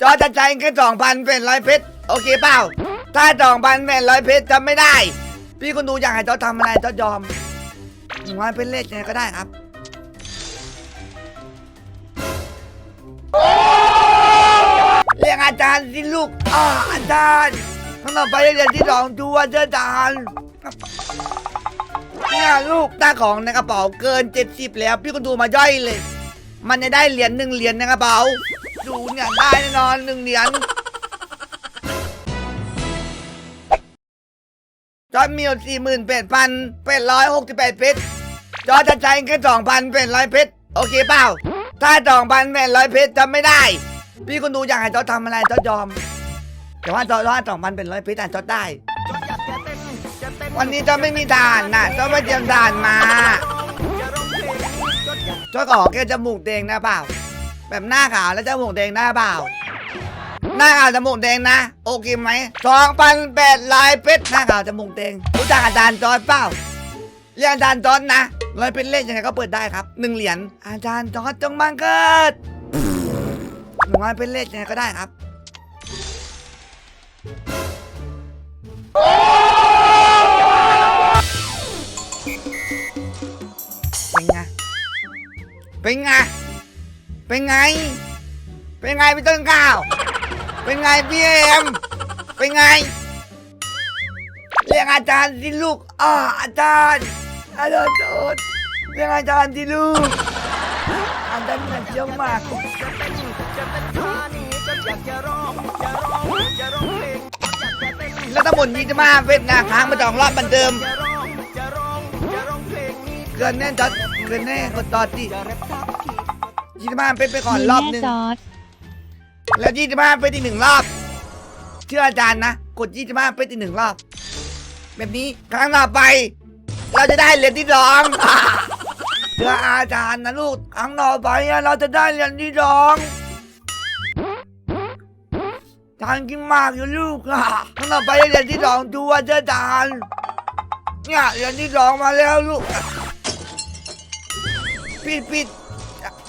จอจะใจายแค่สองพันเป็นร้อยเพชรโอเคเปล่า ถ้าสองพันเป็นร้อยเพชรทำไม่ได้ พี่คนดูอยากให้จอทำอะไรจอยอมหนึ่งร้อยเป็นเลขยังไงก็ได้ครับเรียกอาจารย์สิลูกอาอาจารย์ข้างนอไปเรียนที่สองดูว่าอาจารย์เนี่ยลูกตาของในกระเป๋าเกินเจ็ดสิบแล้ว พี่ก็ดูมาย่อยเลย มันจะได้เหรียญหนึ่งเหรียญในกระเป๋า ดูเนี่ยได้แน่นอนหนึ่งเหรียญจอดมีอยู่สี่หมื่นแปดพันแปดร้อยหกสิบแปดเพชรจอดจะใจายแค่สองพันเป็นร้อยเพชรโอเคเปล่า ถ้าสองพันเป็นร้อยเพชรทำไม่ได้ พี่คนดูอยากให้จอดทำอะไรจอดยอม แต่ว่าจอดว่าสองพันเป็นร้อยเพชรอะจอดได้ วันนี้จอดไม่มีด่านนะจอดไม่เตรียมด่านมาจอขอแค่จมูกแดงนะเปล่า แบบหน้าขาวแล้วจมูกแดงได้เปล่าหน้าขาวจมูกแดงนะ โอเคไหมสองพันแปดลายเพชรหน้าขาวจมูกแดงรู้จักอาจารย์จอยเปล่าเรียกอาจารย์จอยนะร้อยเป็นเลขยังไงก็เปิดได้ครับหนึ่งเหรียญอาจารย์จอยจงบังเกิดหนึ่งร้อยเป็นเลขยังไงก็ได้ครับเป็นไงเป็นไง เป็นไง เป็นไงพี่ต้นข้าว เป็นไงพี่เอ็มเป็นไง เรียกอาจารย์สิลูกอ่าอาจารย์ อาจารย์โทษเรียกอาจารย์สิลูก อาจารย์หนักเยอะมากแล้วทั้งหมดนี้จะมาเวทนาค้างมาสองรอบเหมือนเดิมเกินแน่นจอดเกินแน่กดจอดดิ ยี่สิบห้าเป็นไปก่อนรอบหนึ่งมีแม่จอร์ดแล้วยี่สิบห้าเป็นอีกหนึ่งรอบ เชื่ออาจารย์นะ กดยี่สิบห้าเป็นอีกหนึ่งรอบ แบบนี้ครั้งต่อไป เราจะได้เหรียญที่สองเชื่ออาจารย์นะลูกครั้งต่อไปอะเราจะได้เหรียญที่สองอาจารย์กินมากอยู่ลูกอะครั้งต่อไปได้เหรียญที่สองดูว่าเจ้าอาจารย์เนี่ยเหรียญที่สองมาแล้วลูก ปิดปิด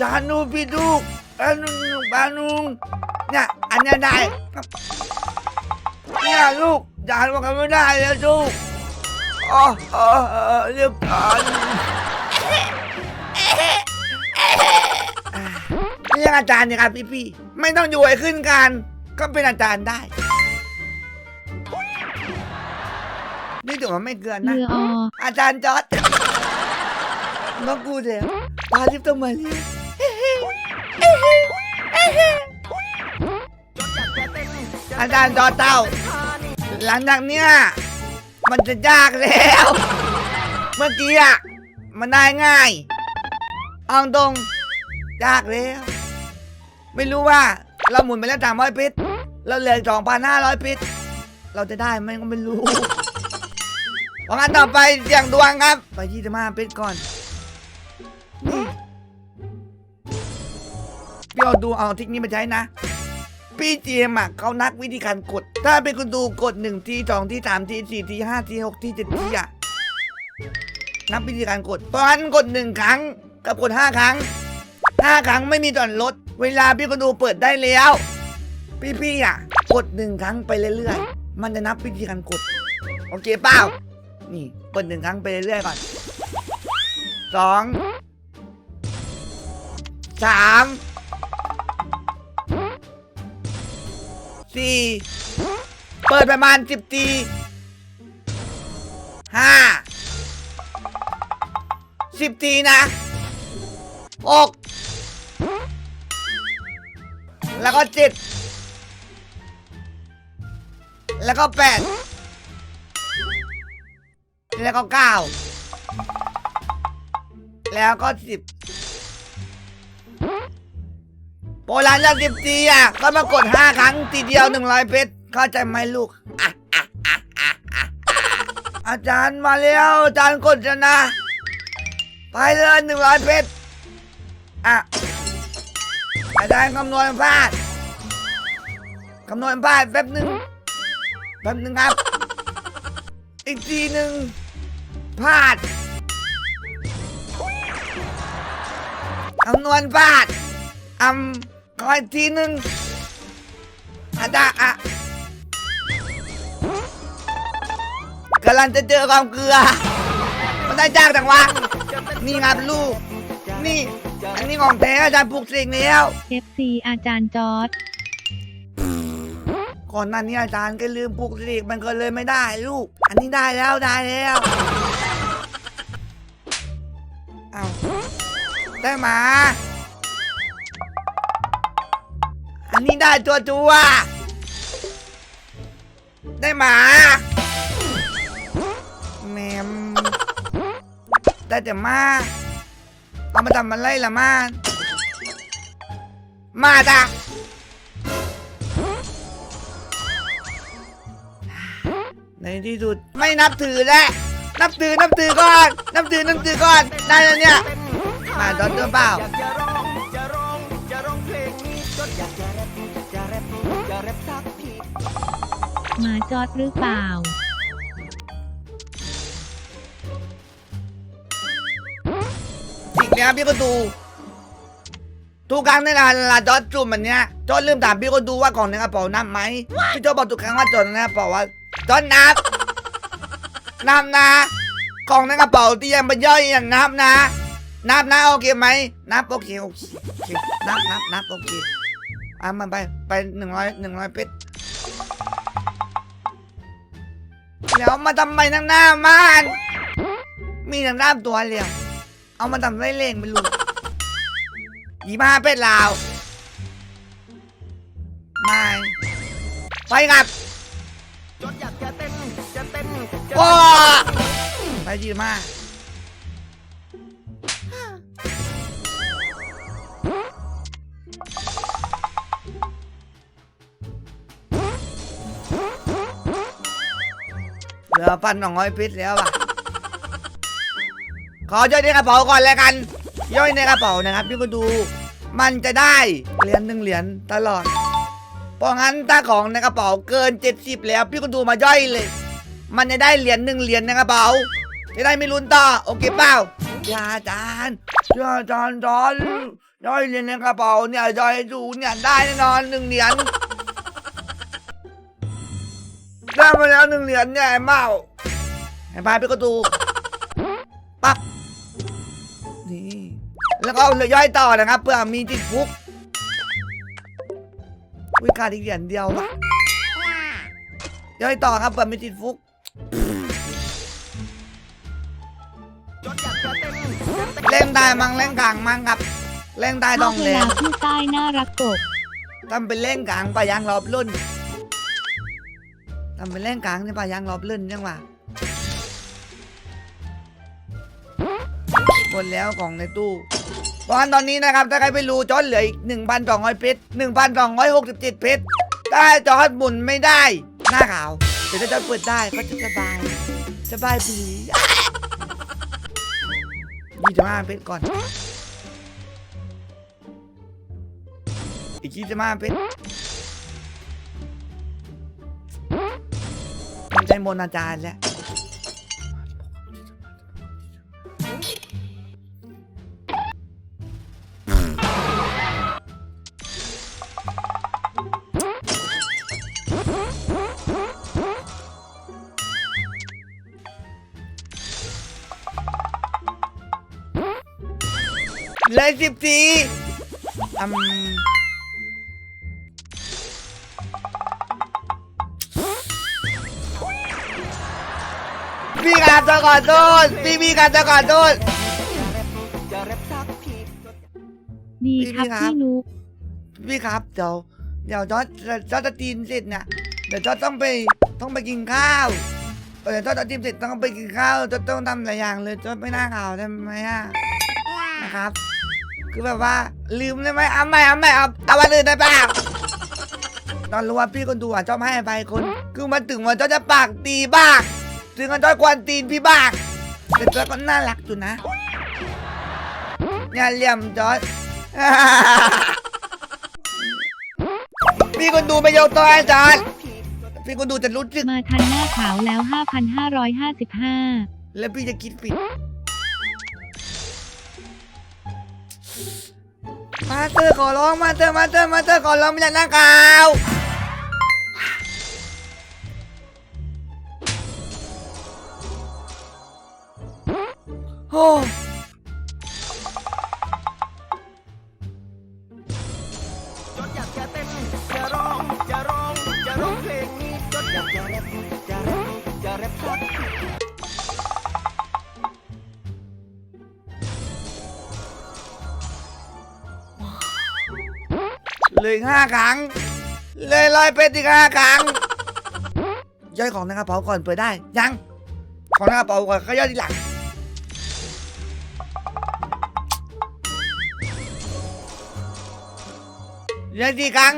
จานูปิดลูกบานุงบานุงเนี่ยอันเนี้ยได้เนี่ยลูกจานว่ากันไม่ได้แล้วลูกอ๋อเออเออเรียบร้อยเรียกอาจารย์เนี่ยครับพี่พี่ๆไม่ต้องอยู่ให้ขึ้นกัน ก็เป็นอาจารย์ได้ นี่ถือว่าไม่เกินนะเรือออาจารย์จอร์ดน้องกูเดี๋ยว พาลิฟต์ต้องมาเรียนอาจารย์จอเต้าหลังจากเนี้ยมันจะยากแล้ว เมื่อกี้อะมันได้ง่าย เอาตรงยากแล้ว ไม่รู้ว่าเราหมุนไปแล้วสามร้อยพิษเราเหลือสองพันห้าร้อยพิษเราจะได้ไหมก็ไม่รู้เพราะงั้นต่อไปเสี่ยงดวงครับ ไปที่จะมาเป็นก่อน พี่เอาดูเอาเทคนิคมาใช้นะ พี่เจมอะเขานักวิธีการกด ถ้าเป็นคุณดูกดหนึ่งทีสองทีสามทีสี่ทีห้าทีหกทีเจ็ดทีอะ นับวิธีการกดเพราะฉะนั้นกดหนึ่งครั้ง กับกดห้าครั้งห้าครั้งไม่มีตอนลด เวลาพี่คนดูเปิดได้แล้ว พี่ๆอะ กดหนึ่งครั้งไปเรื่อยๆ มันจะนับวิธีการกด โอเคเปล่า นี่เปิดหนึ่งครั้งไปเรื่อยๆก่อนสอง สามสี่เปิดประมาณสิบทีห้าสิบทีนะหกแล้วก็เจ็ดแล้วก็แปดแล้วก็เก้าแล้วก็สิบ โบราณแล้วสิบทีอะก็มากดห้าครั้งทีเดียวหนึ่งร้อยเพชรเข้าใจไหมลูกอะอะอะอะอะอาจารย์มาแล้วอาจารย์กดจะนะ ไปเลยหนึ่งร้อยเพชรอะอาจารย์คำนวณพลาดคำนวณพลาดแป๊บหนึ่งแป๊บหนึ่งครับ อีกทีหนึ่งพลาดคำนวณพลาดอำ ขออีกทีหนึ่งอาจารย์อะกำลังจะเจอความเกลือ มันได้จ้างจังวะ นี่ครับลูก นี่ อันนี้ของแท้อาจารย์ปลูกเสกแล้ว FC อาจารย์จอร์ดก่อนหน้านี้อาจารย์ก็ลืมปลูกเสกมันก็เลยไม่ได้ลูก อันนี้ได้แล้วได้แล้วเอาได้มา ได้ตัวตัวได้หมาแหมมได้แต่มาเอามาทำอะไรล่ะมามาจ้ะในที่สุดไม่นับถือแล้วนับถือนับถือก่อน นับถือนับถือก่อนได้แล้วเนี่ยมาดอนเดิมเปล่า หมาจอดหรือเปล่า อีกแล้วพี่ก็ดู ทุกครั้งในการลาจอดจุ่มแบบเนี้ยจอดลืมถามพี่ก็ดูว่าของในกระเป๋านับไหมพี่จอดบอกทุกครั้งว่าจอดในกระเป๋าว่าจอดนับนับนะของในกระเป๋าที่ยังไม่ย่อยอย่างนับนะนับนะโอเคไหมนับโอเคโอเคโอเคนับนับนับโอเคอะมันไปไปหนึ่งร้อยหนึ่งร้อยเพชร แล้วมาทำไมทั้งหน้ามาน มีทั้งหน้าตัวเรียวเอามาทำไรเล่งไม่รู้ยี่ห้าเป็ดลาวไม่ไปกับจนอยากจะเต้นจะเต้นว้าไปยี่มา เหลือพันสองร้อยพิษแล้วอะขอย่อยในกระเป๋าก่อนแล้วกัน ย่อยในกระเป๋านะครับพี่ก็ดู มันจะได้เหรียญหนึ่งเหรียญตลอด เพราะงั้นถ้าของในกระเป๋าเกิน 70 แล้ว พี่ก็ดูมาย่อยเลย มันจะได้เหรียญหนึ่งเหรียญในกระเป๋า จะได้ไม่ลุ้นต่อโอเคเปล่าอย่าอาจารย์อย่าจารย์จอนย่อยเหรียญในกระเป๋าเนี่ยย่อยดูเนี่ยได้แน่นอนหนึ่งเหรียญ ได้มาแล้วหนึ่งเหรียญเนี่ยไอ้เมาไอ้พายพี่ก็ดูปั๊บนี่แล้วก็เอาเลยย่อยต่อนะครับเพื่อมีติดฟุกวิการอีกเหรียญเดียววะย่อยต่อครับเพื่อมีติดฟุกเล่นได้มังเล่นกลางมังครับเล่นได้ต้องเวเล่ลานผู้ใต้น่ารักกบทำเป็นเล่นกลางปยังรอบรุ่น ทำเป็นเล่นกลางนี่ปะยังรอบรุ่นยังวะหมดแล้วของในตู้เพราะฉะนั้นตอนนี้นะครับถ้าใครไม่รู้จอดเหลืออีก 1,200เพชร1,267เพชรถ้าจอดหมุนไม่ได้ หน้าขาวแต่ถ้าจอดเปิดได้ก็จะสบายสบายผียี่สิบห้าเพชรก่อน อีกยี่สิบห้าเพชร ใช่มนอาจารย์แล้วเลยสิบสี่อืม พี่ครับจะขอโทษพี่พี่ครับจะขอโทษจะแรปสักทีดีพี่ครับครับ พี่นุกพี่ครับเดี๋ยวเดี๋ยวจอร์จจอร์จจะตีนเสร็จเนี่ยเดี๋ยวจอร์จต้องไปต้องไปกินข้าวเดี๋ยวจอร์จจะตีนเสร็จต้องไปกินข้าวจอร์จต้องทำหลายอย่างเลยจอร์จไม่น่าข่าวได้ไหมอะนะครับ คือแบบว่าลืมได้ไหมเอาไม่เอาไม่เอาเอาวันอื่นได้เปล่าตอนรู้ว่าพี่คนดูอะชอบให้อภัยคน คือมาถึงวันจอร์จจะปากตีบ้าง ถึงกันจอร์จกวนตีนพี่บ้างแต่จอร์จก็น่ารักอยู่นะอย่าเหลี่ยมจอร์จพี่คนดูไม่ยกตัวให้อาจารย์พี่คนดูจะรู้สึกมาทันหน้าขาวแล้ว 5,555 แล้วพี่จะคิดผิดมาเตอร์ขอร้องมาเตอร์มาเตอร์มาเตอร์ขอร้องไม่ใช่หน้าขาว อ้จดอยากจะเต้นจะร้องจะร้องจะร้องเพลงนี้จดอยากจะแรปจะแรปจะแรปครับเหลยห้าครั้ง เลยลอยเป็ดอีกห้าครั้ง ย่อยของในกระเป๋าก่อนเปิดได้ ยัง ของในกระเป๋าก่อนก็ย่อยทีหลัง ย่อยกี่ครั้ง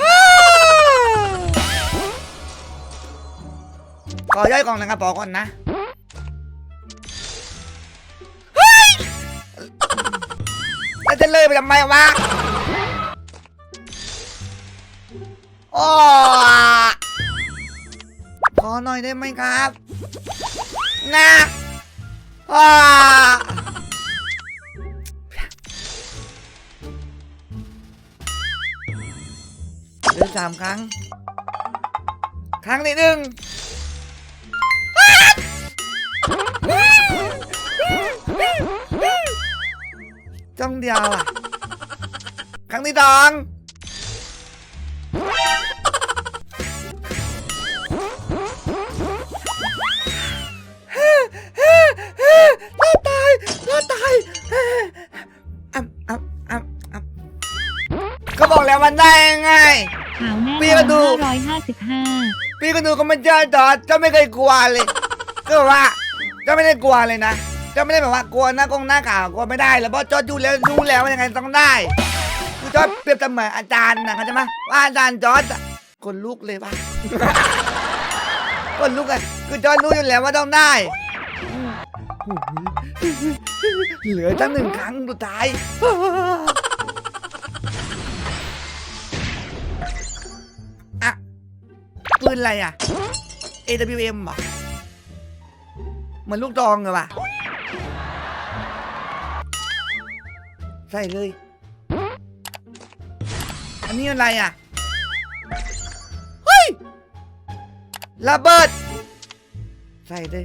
ฮ่าขอย่อยของในกระเป๋าก่อนนะแล้วจะเลยไปทำไมวะโอ้ขอหน่อยได้ไหมครับ นะอ้า สามครั้ง ครั้งที่หนึ่งจ้องเดียวอะ ครั้งที่สองรอดตายรอดตายอ่ำอ่ำอ่ำอ่ำก็บอกแล้วมันได้ง่าย ขาวแน่ปีนกอระนดูก555พี่ก็ดูก็ไม่เจอจอดก็ไม่เคยกลัวเลย ก็แบบว่าก็ไม่ได้กลัวเลยนะก็ไม่ได้แบบว่ากลัวหน้ากงหน้าข่าวกลัวไม่ได้แล้วเพราะจอดดูแล้วรู้แล้วว่ายังไงต้องได้คือจอดเปรียบเสมือนอาจารย์นะเข้าใจไหมว่าอาจารย์จอดอะคนลุกเลยปะคนลุกอะคือจอดรู้อยู่แล้วว่าต้องได้อืมเหลือตั้งหนึ่งครั้งสุดท้าย ปืนอะไรอะ AWM เหรอเหมือนลูกดองเหรอว่ะใส่เลย อันนี้อะไรอะ เฮ้ยระเบิด ใส่เลย